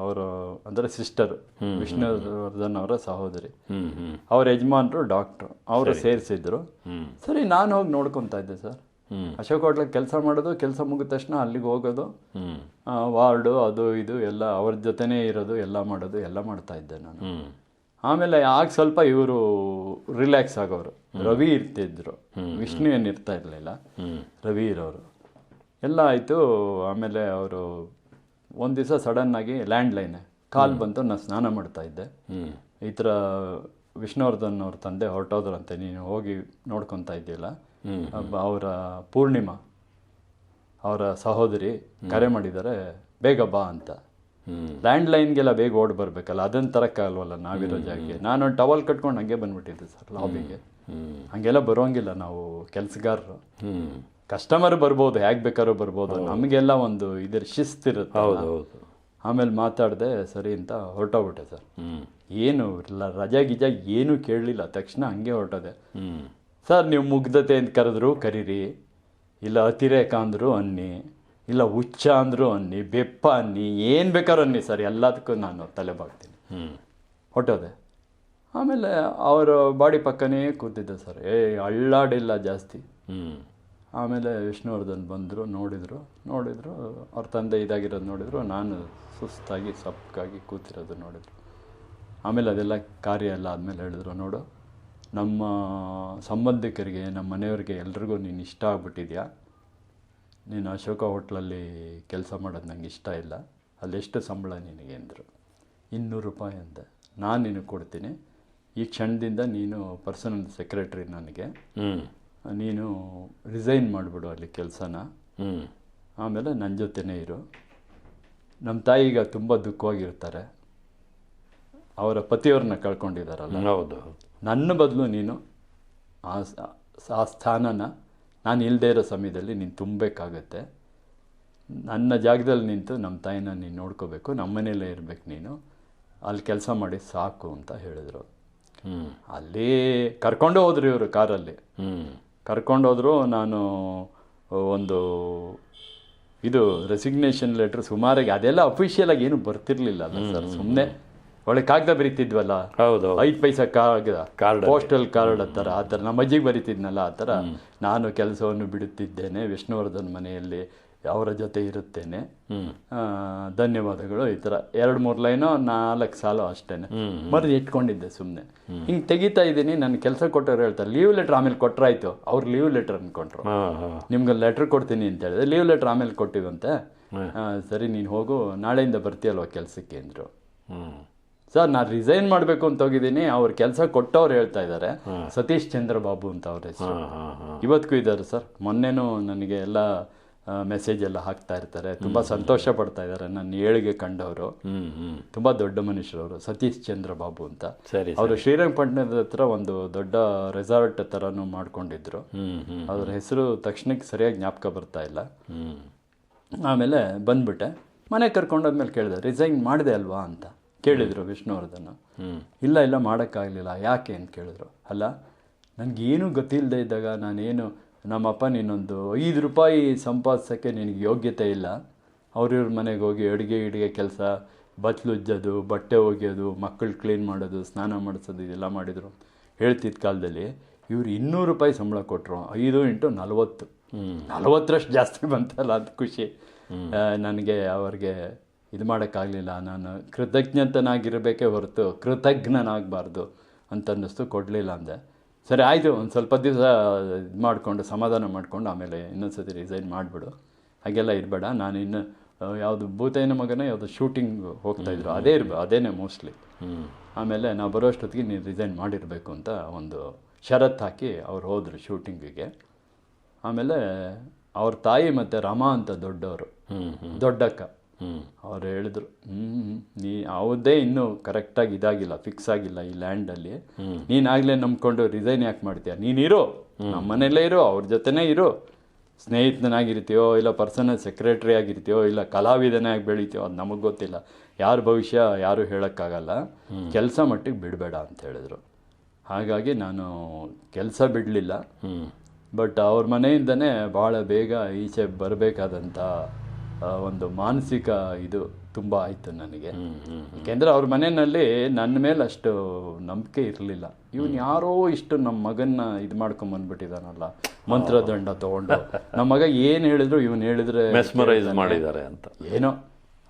[SPEAKER 2] ಅವರು ಅಂದರೆ ಸಿಸ್ಟರ್ ವಿಷ್ಣುವರ್ಧನ್ ಅವರ ಸಹೋದರಿ. ಅವರ ಯಜಮಾನ್ರು ಡಾಕ್ಟ್ರು ಅವರು ಸೇರಿಸಿದ್ರು. ಸರಿ ನಾನು ಹೋಗಿ ನೋಡ್ಕೊತಾ ಇದ್ದೆ ಸರ್. ಅಶೋಕ್ ಹೋಟ್ಲಿಗೆ ಕೆಲಸ ಮಾಡೋದು ಕೆಲಸ ಮುಗಿದ ತಕ್ಷಣ ಅಲ್ಲಿಗೆ ಹೋಗೋದು ವಾರ್ಡು ಅದು ಇದು ಎಲ್ಲ ಅವ್ರ ಜೊತೆನೇ ಇರೋದು ಎಲ್ಲ ಮಾಡೋದು ಎಲ್ಲ ಮಾಡ್ತಾ ಇದ್ದೆ ನಾನು. ಆಮೇಲೆ ಆಗ ಸ್ವಲ್ಪ ಇವರು ರಿಲ್ಯಾಕ್ಸ್ ಆಗೋರು. ರವಿ ಇರ್ತಿದ್ರು. ವಿಷ್ಣು ಏನು ಇರ್ತಾ ಇರಲಿಲ್ಲ. ರವಿ ಇರೋರು. ಎಲ್ಲ ಆಯಿತು ಆಮೇಲೆ ಅವರು ಒಂದು ದಿವಸ ಸಡನ್ನಾಗಿ ಲ್ಯಾಂಡ್ ಲೈನ್ ಕಾಲ್ ಬಂತು ನಾನು ಸ್ನಾನ ಮಾಡ್ತಾ ಇದ್ದೆ. ಈ ಥರ ವಿಷ್ಣುವರ್ಧನ್ ಅವ್ರ ತಂದೆ ಹೊರಟೋದ್ರಂತೆ ನೀನು ಹೋಗಿ ನೋಡ್ಕೊತಾ ಇದ್ದಿಲ್ಲ
[SPEAKER 1] ಹ್ಮ್.
[SPEAKER 2] ಅವರ ಪೂರ್ಣಿಮಾ ಅವರ ಸಹೋದರಿ ಕರೆ ಮಾಡಿದ್ದಾರೆ ಬೇಗ ಬಾ ಅಂತ. ಲ್ಯಾಂಡ್ ಲೈನ್ಗೆಲ್ಲ ಬೇಗ ಓಡ್ ಬರಬೇಕಲ್ಲ ಅದನ್ನ ತರಕ್ಕಾಗಲ್ವಲ್ಲ ನಾವಿರೋ ಜಾಗಕ್ಕೆ? ನಾನು ಟವಲ್ ಕಟ್ಕೊಂಡು ಹಂಗೆ ಬಂದ್ಬಿಟ್ಟಿದ್ದೆ ಸರ್ ಲಾಬಿಗೆ ಹಂಗೆಲ್ಲ ಬರೋಂಗಿಲ್ಲ ನಾವು ಕೆಲಸಗಾರರು. ಕಸ್ಟಮರ್ ಬರ್ಬೋದು ಹೇಗೆ ಬೇಕಾದ್ರೂ ಬರ್ಬೋದು ನಮಗೆಲ್ಲ ಒಂದು ಇದ್ರ ಶಿಸ್ತಿರುತ್ತೆ
[SPEAKER 1] ಹೌದು ಹೌದು.
[SPEAKER 2] ಆಮೇಲೆ ಮಾತಾಡಿದೆ ಸರಿ ಅಂತ ಹೊರಟೋಗ್ಬಿಟ್ಟೆ ಸರ್.
[SPEAKER 1] ಹ್ಞೂ
[SPEAKER 2] ಏನು ಇಲ್ಲ ರಜಾ ಗಿಜ ಏನು ಕೇಳಲಿಲ್ಲ. ತಕ್ಷಣ ಹಂಗೆ ಹೊರಟೋದೆ. ಸರ್ ನೀವು ಮುಗ್ಧತೆ ಅಂತ ಕರೆದ್ರು ಕರೀರಿ. ಇಲ್ಲ ಅತಿರೇಕ ಅಂದರು ಅನ್ನಿ. ಇಲ್ಲ ಹುಚ್ಚ ಅಂದರು ಅನ್ನಿ. ಬೆಪ್ಪ ಅನ್ನಿ. ಏನು ಬೇಕಾದ್ರೂ ಅನ್ನಿ ಸರ್. ಎಲ್ಲದಕ್ಕೂ ನಾನು ತಲೆ ಬಾಗ್ತೀನಿ. ಹೊಟ್ಟೋದೆ ಆಮೇಲೆ ಅವರ ಬಾಡಿ ಪಕ್ಕನೇ ಕೂತಿದ್ದೆ ಸರ್. ಏ ಅಳ್ಳಾಡಿಲ್ಲ ಜಾಸ್ತಿ.
[SPEAKER 1] ಹ್ಞೂ
[SPEAKER 2] ಆಮೇಲೆ ವಿಷ್ಣುವರ್ಧನ್ ಬಂದರು, ನೋಡಿದರು ನೋಡಿದರು, ಅವ್ರ ತಂದೆ ಇದಾಗಿರೋದು ನೋಡಿದರು, ನಾನು ಸುಸ್ತಾಗಿ, ಸಪ್ಪಗಾಗಿ ಕೂತಿರೋದು ನೋಡಿದರು. ಆಮೇಲೆ ಅದೆಲ್ಲ ಕಾರ್ಯ ಎಲ್ಲ ಆದಮೇಲೆ ಹೇಳಿದ್ರು, ನೋಡು, ನಮ್ಮ ಸಂಬಂಧಿಕರಿಗೆ, ನಮ್ಮ ಮನೆಯವ್ರಿಗೆ ಎಲ್ರಿಗೂ ನೀನು ಇಷ್ಟ ಆಗ್ಬಿಟ್ಟಿದ್ಯಾ? ನೀನು ಅಶೋಕ ಹೋಟ್ಲಲ್ಲಿ ಕೆಲಸ ಮಾಡೋದು ನನಗೆ ಇಷ್ಟ ಇಲ್ಲ ಅಲ್ಲಿ ಎಷ್ಟು ಸಂಬಳ ನಿನಗೆ ಅಂದರು. ಇನ್ನೂರು ರೂಪಾಯಿ ಅಂದೆ. ನಾನು ನಿನಗೆ ಕೊಡ್ತೀನಿ. ಈ ಕ್ಷಣದಿಂದ ನೀನು ಪರ್ಸನಲ್ ಸೆಕ್ರೆಟ್ರಿ ನನಗೆ. ನೀನು ರಿಸೈನ್ ಮಾಡಿಬಿಡು ಅಲ್ಲಿ ಕೆಲಸನ. ಆಮೇಲೆ ನನ್ನ ಜೊತೆನೇ ಇರು. ನಮ್ಮ ತಾಯಿ ಈಗ ತುಂಬ ದುಃಖವಾಗಿರ್ತಾರೆ. ಅವರ ಪತಿಯವ್ರನ್ನ ಕಳ್ಕೊಂಡಿದ್ದಾರಲ್ಲ
[SPEAKER 1] ಹೌದು.
[SPEAKER 2] ನನ್ನ ಬದಲು ನೀನು ಆ ಆ ಸ್ಥಾನನ ನಾನು ಇಲ್ಲದೇ ಇರೋ ಸಮಯದಲ್ಲಿ ನೀನು ತುಂಬಬೇಕಾಗತ್ತೆ. ನನ್ನ ಜಾಗದಲ್ಲಿ ನಿಂತು ನಮ್ಮ ತಾಯಿನ ನೀನು ನೋಡ್ಕೋಬೇಕು ನಮ್ಮ ಮನೇಲೇ ಇರಬೇಕು ನೀನು. ಅಲ್ಲಿ ಕೆಲಸ ಮಾಡಿ ಸಾಕು ಅಂತ ಹೇಳಿದರು. ಅಲ್ಲಿ ಕರ್ಕೊಂಡು ಹೋದ್ರು ಇವರು ಕಾರಲ್ಲಿ.
[SPEAKER 1] ಹ್ಞೂ
[SPEAKER 2] ಕರ್ಕೊಂಡೋದ್ರು ನಾನು ಒಂದು ಇದು ರೆಸಿಗ್ನೇಷನ್ ಲೆಟ್ರ್ ಸುಮಾರಾಗಿ ಅದೆಲ್ಲ ಅಫಿಷಿಯಲಾಗಿ ಏನು ಬರ್ತಿರ್ಲಿಲ್ಲ ಅಲ್ಲ ಸರ್ ಸುಮ್ಮನೆ ಒಳ್ಳೆ ಕಾಗದ ಬರೀತಿದ್ವಲ್ಲ?
[SPEAKER 1] ಹೌದು
[SPEAKER 2] ಐದು ಪೈಸಾ ಕಾಗದ.
[SPEAKER 1] ಕಾರ್ಡ್
[SPEAKER 2] ಪೋಸ್ಟಲ್ ಕಾರ್ಡ್ ಆತರ ಥರ ಆ ಥರ. ನಮ್ಮ ಅಜ್ಜಿಗೆ ಬರೀತಿದ್ನಲ್ಲ ಆ ಥರ. ನಾನು ಕೆಲಸವನ್ನು ಬಿಡುತ್ತಿದ್ದೇನೆ ವಿಷ್ಣುವರ್ಧನ್ ಮನೆಯಲ್ಲಿ ಅವರ ಜೊತೆ ಇರುತ್ತೇನೆ. ಧನ್ಯವಾದಗಳು ಈ ಥರ. ಎರಡು ಮೂರು ಲೈನೋ ನಾಲ್ಕು ಸಾಲು ಅಷ್ಟೇನೆ. ಮರದ ಇಟ್ಕೊಂಡಿದ್ದೆ ಸುಮ್ಮನೆ ಹಿಂಗೆ ತೆಗಿತಾ ಇದ್ದೀನಿ ನನ್ನ ಕೆಲಸ ಕೊಟ್ಟವ್ರು ಹೇಳ್ತಾರೆ ಲೀವ್ ಲೆಟರ್ ಆಮೇಲೆ ಕೊಟ್ರಾಯ್ತು. ಅವ್ರು ಲೀವ್ ಲೆಟರ್ ಅಂದ್ಕೊಂಡ್ರು ನಿಮ್ಗೆ ಲೆಟ್ರ್ ಕೊಡ್ತೀನಿ ಅಂತ ಹೇಳಿದ್ರೆ ಲೀವ್ ಲೆಟರ್ ಆಮೇಲೆ ಕೊಟ್ಟಿವಂತೆ. ಸರಿ ನೀನು ಹೋಗು ನಾಳೆಯಿಂದ ಬರ್ತೀಯಲ್ವ ಕೆಲಸಕ್ಕೆ? ಅಂದರು. ಸರ್ ನಾನು ರಿಸೈನ್ ಮಾಡಬೇಕು ಅಂತ ಹೋಗಿದ್ದೀನಿ. ಅವ್ರ ಕೆಲಸ ಕೊಟ್ಟವ್ರು ಹೇಳ್ತಾ ಇದ್ದಾರೆ ಸತೀಶ್ ಚಂದ್ರ ಬಾಬು ಅಂತ ಅವ್ರ ಹೆಸರು. ಇವತ್ತಿಗೂ ಇದ್ದಾರೆ ಸರ್. ಮೊನ್ನೆನೂ ನನಗೆ ಎಲ್ಲ ಮೆಸೇಜ್ ಎಲ್ಲ ಹಾಕ್ತಾ ಇರ್ತಾರೆ. ತುಂಬ ಸಂತೋಷ ಪಡ್ತಾ ಇದ್ದಾರೆ ನನ್ನ ಏಳಿಗೆ ಕಂಡವರು. ತುಂಬ ದೊಡ್ಡ ಮನುಷ್ಯರವರು. ಸತೀಶ್ ಚಂದ್ರ ಬಾಬು ಅಂತ.
[SPEAKER 1] ಸರಿ
[SPEAKER 2] ಅವರು ಶ್ರೀರಂಗಪಟ್ಟಣದ ಹತ್ರ ಒಂದು ದೊಡ್ಡ ರೆಸಾರ್ಟ್ ಥರನೂ ಮಾಡ್ಕೊಂಡಿದ್ರು. ಅದ್ರ ಹೆಸರು ತಕ್ಷಣಕ್ಕೆ ಸರಿಯಾಗಿ ಜ್ಞಾಪಕ ಬರ್ತಾ ಇಲ್ಲ. ಆಮೇಲೆ ಬಂದ್ಬಿಟ್ಟೆ. ಮನೆ ಕರ್ಕೊಂಡೋದ್ಮೇಲೆ ಕೇಳಿದೆ ರಿಸೈನ್ ಮಾಡಿದೆ ಅಲ್ವಾ? ಅಂತ. ಕೇಳಿದರು ವಿಷ್ಣುವರ್ಧನ. ಇಲ್ಲ ಇಲ್ಲ ಮಾಡೋಕ್ಕಾಗಲಿಲ್ಲ. ಯಾಕೆ ಅಂತ ಕೇಳಿದ್ರು. ಅಲ್ಲ ನನಗೇನು ಗೊತ್ತಿಲ್ಲದೆ ಇದ್ದಾಗ ನಾನೇನು ನಮ್ಮಪ್ಪ ನಿನ್ನೊಂದು ಐದು ರೂಪಾಯಿ ಸಂಪಾದಿಸೋಕ್ಕೆ ನಿನಗೆ ಯೋಗ್ಯತೆ ಇಲ್ಲ. ಅವ್ರಿವ್ರ ಮನೆಗೆ ಹೋಗಿ ಅಡುಗೆ ಇಡುಗೆ ಕೆಲಸ ಬಚ್ಚಲುಜ್ಜೋದು ಬಟ್ಟೆ ಒಗೆಯೋದು ಮಕ್ಕಳು ಕ್ಲೀನ್ ಮಾಡೋದು ಸ್ನಾನ ಮಾಡಿಸೋದು ಇದೆಲ್ಲ ಮಾಡಿದರು. ಹೇಳ್ತಿದ್ದ ಕಾಲದಲ್ಲಿ ಇವ್ರು ಇನ್ನೂರು ರೂಪಾಯಿ ಸಂಬಳ ಕೊಟ್ಟರು ಐದು ಇಂಟು ನಲವತ್ತು. ನಲವತ್ತರಷ್ಟು ಜಾಸ್ತಿ ಬಂತಲ್ಲ ಅದು ಖುಷಿ. ನನಗೆ ಅವ್ರಿಗೆ ಇದು ಮಾಡೋಕ್ಕಾಗಲಿಲ್ಲ. ನಾನು ಕೃತಜ್ಞತನಾಗಿರಬೇಕೇ ಹೊರತು ಕೃತಜ್ಞನಾಗಬಾರ್ದು ಅಂತ ಅನ್ನಿಸ್ತು ಕೊಡಲಿಲ್ಲ ಅಂದೆ. ಸರಿ ಆಯಿತು. ಒಂದು ಸ್ವಲ್ಪ ದಿವಸ ಇದು ಮಾಡಿಕೊಂಡು ಸಮಾಧಾನ ಮಾಡಿಕೊಂಡು ಆಮೇಲೆ ಇನ್ನೊಂದು ಸತಿ ರಿಸೈನ್ ಮಾಡಿಬಿಡು. ಹಾಗೆಲ್ಲ ಇರಬೇಡ. ನಾನು ಇನ್ನು ಯಾವುದು ಭೂತೈನ ಮಗನ ಯಾವುದು ಶೂಟಿಂಗ್ ಹೋಗ್ತಾಯಿದ್ರು ಅದೇ ಇರ್ಬ ಅದೇನೇ ಮೋಸ್ಟ್ಲಿ ಆಮೇಲೆ ನಾವು ಬರೋಷ್ಟೊತ್ತಿಗೆ ನೀನು ರಿಸೈನ್ ಮಾಡಿರಬೇಕು ಅಂತ ಒಂದು ಷರತ್ತು ಹಾಕಿ ಅವ್ರು ಹೋದರು ಶೂಟಿಂಗಿಗೆ ಆಮೇಲೆ ಅವ್ರ ತಾಯಿ ಮತ್ತು ರಮಾ ಅಂತ ದೊಡ್ಡವರು. ದೊಡ್ಡಕ್ಕ. ಅವ್ರು ಹೇಳಿದ್ರು ಹ್ಞೂ ನೀ ಅವದೇ ಇನ್ನೂ ಕರೆಕ್ಟಾಗಿ ಇದಾಗಿಲ್ಲ ಫಿಕ್ಸ್ ಆಗಿಲ್ಲ ಈ ಲ್ಯಾಂಡಲ್ಲಿ ನೀನಾಗಲೇ ನಂಬ್ಕೊಂಡು ರಿಸೈನ್ ಯಾಕೆ ಮಾಡ್ತೀಯ? ನೀನಿರು ನಮ್ಮ ಮನೇಲೇ ಇರು ಅವ್ರ ಜೊತೆನೇ ಇರು. ಸ್ನೇಹಿತನಾಗಿರ್ತೀಯೋ ಇಲ್ಲ ಪರ್ಸನಲ್ ಸೆಕ್ರೆಟರಿ ಆಗಿರ್ತೀಯೋ ಇಲ್ಲ ಕಲಾವಿದನೇ ಆಗಿ ಬೆಳಿತೀಯೋ ಅದು ನಮಗೆ ಗೊತ್ತಿಲ್ಲ. ಯಾರ ಭವಿಷ್ಯ ಯಾರು ಹೇಳೋಕ್ಕಾಗಲ್ಲ. ಕೆಲಸ ಮಟ್ಟಿಗೆ ಬಿಡಬೇಡ ಅಂತ ಹೇಳಿದ್ರು. ಹಾಗಾಗಿ ನಾನು ಕೆಲಸ ಬಿಡಲಿಲ್ಲ. ಬಟ್ ಅವ್ರ ಮನೆಯಿಂದನೇ ಭಾಳ ಬೇಗ ಈಚೆ ಬರಬೇಕಾದಂಥ ಒಂದು ಮಾನಸಿಕ ಇದು ತುಂಬ ಆಯಿತು ನನಗೆ. ಯಾಕೆಂದರೆ ಅವ್ರ ಮನೆಯಲ್ಲಿ ನನ್ನ ಮೇಲೆ ಅಷ್ಟು ನಂಬಿಕೆ ಇರಲಿಲ್ಲ. ಇವನು ಯಾರೋ ಇಷ್ಟು ನಮ್ಮ ಮಗನ್ನ ಇದು ಮಾಡ್ಕೊಂಬಂದ್ಬಿಟ್ಟಿದ್ದಾನಲ್ಲ ಮಂತ್ರದಂಡ ತೊಗೊಂಡು. ನಮ್ಮ ಮಗ ಏನು ಹೇಳಿದ್ರು ಇವನು ಹೇಳಿದ್ರೆ
[SPEAKER 1] ಮೆಸ್ಮರೈಸ್ ಮಾಡಿದ್ದಾರೆ ಅಂತ.
[SPEAKER 2] ಏನೋ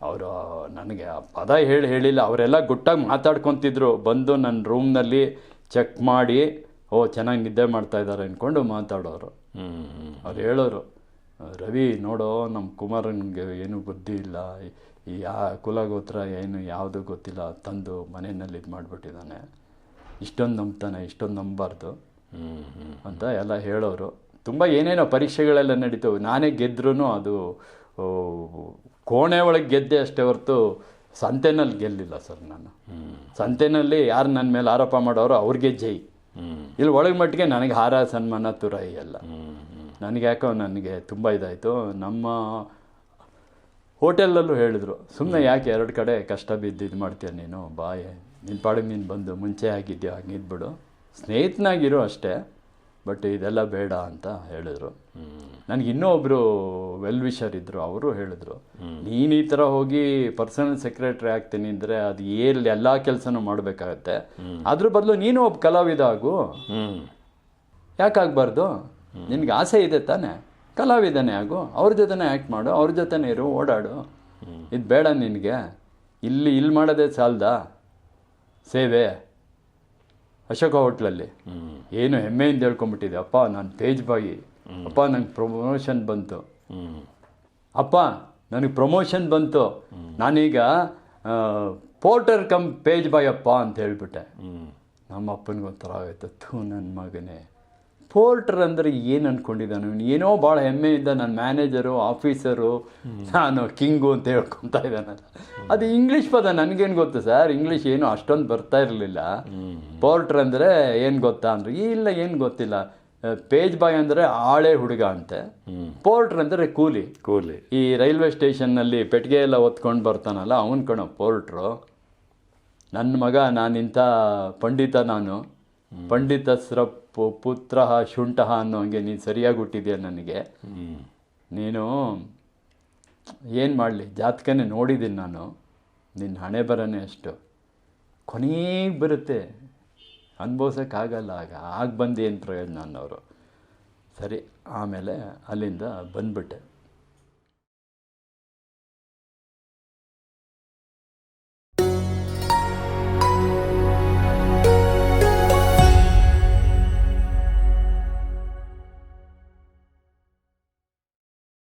[SPEAKER 2] ಅವರು ನನಗೆ ಆ ಪದ ಹೇಳಿ ಹೇಳಿಲ್ಲ. ಅವರೆಲ್ಲ ಗುಟ್ಟಾಗಿ ಮಾತಾಡ್ಕೊತಿದ್ರು. ಬಂದು ನನ್ನ ರೂಮ್ನಲ್ಲಿ ಚೆಕ್ ಮಾಡಿ ಓ ಚೆನ್ನಾಗಿ ನಿದ್ದೆ ಮಾಡ್ತಾ ಇದ್ದಾರೆ ಅಂದ್ಕೊಂಡು ಮಾತಾಡೋರು. ಅವ್ರು ಹೇಳೋರು ರವಿ ನೋಡೋ ನಮ್ಮ ಕುಮಾರನಿಗೆ ಏನೂ ಬುದ್ಧಿ ಇಲ್ಲ. ಈ ಯಾ ಕುಲಗೋತ್ರ ಏನು ಯಾವುದು ಗೊತ್ತಿಲ್ಲ. ತಂದು ಮನೆಯಲ್ಲಿ ಇದು ಮಾಡಿಬಿಟ್ಟಿದ್ದಾನೆ. ಇಷ್ಟೊಂದು ನಂಬ್ತಾನೆ ಇಷ್ಟೊಂದು
[SPEAKER 1] ಹ್ಞೂ
[SPEAKER 2] ಅಂತ ಎಲ್ಲ ಹೇಳೋರು. ತುಂಬ ಏನೇನೋ ಪರೀಕ್ಷೆಗಳೆಲ್ಲ ನಡೀತು ನಾನೇ ಗೆದ್ರೂ ಅದು ಕೋಣೆ ಒಳಗೆ ಗೆದ್ದೆ ಅಷ್ಟೇ ಹೊರತು ಸಂತೆನಲ್ಲಿ ಗೆಲ್ಲಿಲ್ಲ ಸರ್ ನಾನು. ಸಂತೆನಲ್ಲಿ ಯಾರು ನನ್ನ ಮೇಲೆ ಆರೋಪ ಮಾಡೋರು ಅವ್ರಿಗೆ ಜೈ. ಇಲ್ಲಿ ಒಳಗೆ ಮಟ್ಟಿಗೆ ನನಗೆ ಹಾರ ಸನ್ಮಾನ ತುರಾಯಿ ಎಲ್ಲ. ನನಗೆ ಯಾಕೋ ನನಗೆ ತುಂಬ ಇದಾಯಿತು. ನಮ್ಮ ಹೋಟೆಲಲ್ಲೂ ಹೇಳಿದ್ರು ಸುಮ್ಮನೆ ಯಾಕೆ ಎರಡು ಕಡೆ ಕಷ್ಟ ಬಿದ್ದು ಇದು ಮಾಡ್ತೀಯ ನೀನು ಬಾಯ್ ನಿನ್ನ ಪಾಡಿಗೆ ನೀನು ಬಂದು ಮುಂಚೆ ಆಗಿದ್ಯಾ ಹಂಗಿದ್ಬಿಡು ಸ್ನೇಹಿತನಾಗಿರೋ ಅಷ್ಟೇ ಬಟ್ ಇದೆಲ್ಲ ಬೇಡ ಅಂತ ಹೇಳಿದ್ರು. ನನಗೆ ಇನ್ನೂ ಒಬ್ಬರು ವೆಲ್ ವಿಷರ್ ಇದ್ದರು ಅವರು ಹೇಳಿದ್ರು ನೀನು ಈ ಥರ ಹೋಗಿ ಪರ್ಸನಲ್ ಸೆಕ್ರೆಟ್ರಿ ಆಗ್ತೀನಿ ಅಂದರೆ ಅದು ಏರ್ಲಿ ಎಲ್ಲ ಕೆಲಸನೂ ಮಾಡಬೇಕಾಗತ್ತೆ. ಅದ್ರ ಬದಲು ನೀನು ಒಬ್ಬ ಕಲಾವಿದ ಆಗು. ಯಾಕಾಗಬಾರ್ದು? ನಿನಗೆ ಆಸೆ ಇದೆ ತಾನೆ. ಕಲಾವಿದನೇ ಆಗು, ಅವ್ರ ಜೊತೆನೇ ಆ್ಯಕ್ಟ್ ಮಾಡು, ಅವ್ರ ಜೊತೆನೇ ಇರು, ಓಡಾಡು. ಇದು ಬೇಡ ನಿನಗೆ. ಇಲ್ಲಿ ಇಲ್ಲಿ ಮಾಡೋದೇ ಸಾಲದ? ಸೇವೆ. ಅಶೋಕ ಹೋಟ್ಲಲ್ಲಿ. ಏನು ಹೆಮ್ಮೆಯಿಂದ ಹೇಳ್ಕೊಂಬಿಟ್ಟಿದೆ. ಅಪ್ಪ, ನಾನು ತೇಜ್ ಬಾಯಿ ಅಪ್ಪ, ನಂಗೆ ಪ್ರಮೋಷನ್ ಬಂತು. ಅಪ್ಪ, ನನಗೆ ಪ್ರಮೋಷನ್ ಬಂತು. ನಾನೀಗ ಪೋರ್ಟರ್ ಕಮ್ ಪೇಜ್ ಬಾಯ್ ಅಪ್ಪ ಅಂತ ಹೇಳ್ಬಿಟ್ಟೆ. ನಮ್ಮ ಅಪ್ಪನಿಗೆ ಒಂಥರ ಆಗೋಯ್ತು ಥೂ ನನ್ನ ಮಗನೇ. ಪೋರ್ಟ್ರ್ ಅಂದರೆ ಏನು ಅಂದ್ಕೊಂಡಿದ್ದಾನೆ ಇವನು ಏನೋ ಭಾಳ ಇದ್ದ ನನ್ನ ಮ್ಯಾನೇಜರು ಆಫೀಸರು ನಾನು ಕಿಂಗು ಅಂತ ಹೇಳ್ಕೊತಾ ಇದ್ದಾನಲ್ಲ ಅದು ಇಂಗ್ಲೀಷ್ ಪದ ನನಗೇನು ಗೊತ್ತು ಸರ್? ಇಂಗ್ಲೀಷ್ ಏನು ಅಷ್ಟೊಂದು ಬರ್ತಾ ಇರಲಿಲ್ಲ. ಪೋರ್ಟ್ರ್ ಅಂದರೆ ಏನು ಗೊತ್ತಾ ಅಂದ್ರೆ ಇಲ್ಲ ಏನು ಗೊತ್ತಿಲ್ಲ. ಪೇಜ್ ಬಾಯ್ ಅಂದರೆ ಆಳೆ ಹುಡುಗ ಅಂತೆ. ಪೋರ್ಟ್ರ್ ಅಂದರೆ ಕೂಲಿ.
[SPEAKER 1] ಕೂಲಿ.
[SPEAKER 2] ಈ ರೈಲ್ವೆ ಸ್ಟೇಷನ್ನಲ್ಲಿ ಪೆಟ್ಟಿಗೆ ಎಲ್ಲ ಹೊತ್ಕೊಂಡು ಬರ್ತಾನಲ್ಲ ಅವನು ಕಣೋ ಪೋರ್ಟ್ರು ನನ್ನ ಮಗ ನಾನಿಂಥ ಪಂಡಿತ ನಾನು. ಪಂಡಿತಸ್ರ ಸ್ರಪ್ಪು ಪುತ್ರ ಶುಂಠ ಅನ್ನೋ ಹಂಗೆ ನೀನು ಸರಿಯಾಗಿ ಹುಟ್ಟಿದೆಯ ನನಗೆ? ನೀನು ಏನು ಮಾಡಲಿ? ಜಾತಕನೇ ನೋಡಿದ್ದೀನಿ ನಾನು. ನಿನ್ನ ಹಣೆ ಬರನೇ ಅಷ್ಟು. ಕೊನೆಗೆ ಬರುತ್ತೆ. ಅನುಭವಿಸೋಕ್ಕಾಗಲ್ಲ ಆಗ. ಆಗ ಬಂದು ಏನು ಪ್ರಯೋಜನ ಅನ್ನೋರು. ಸರಿ, ಆಮೇಲೆ ಅಲ್ಲಿಂದ ಬಂದ್ಬಿಟ್ಟೆ.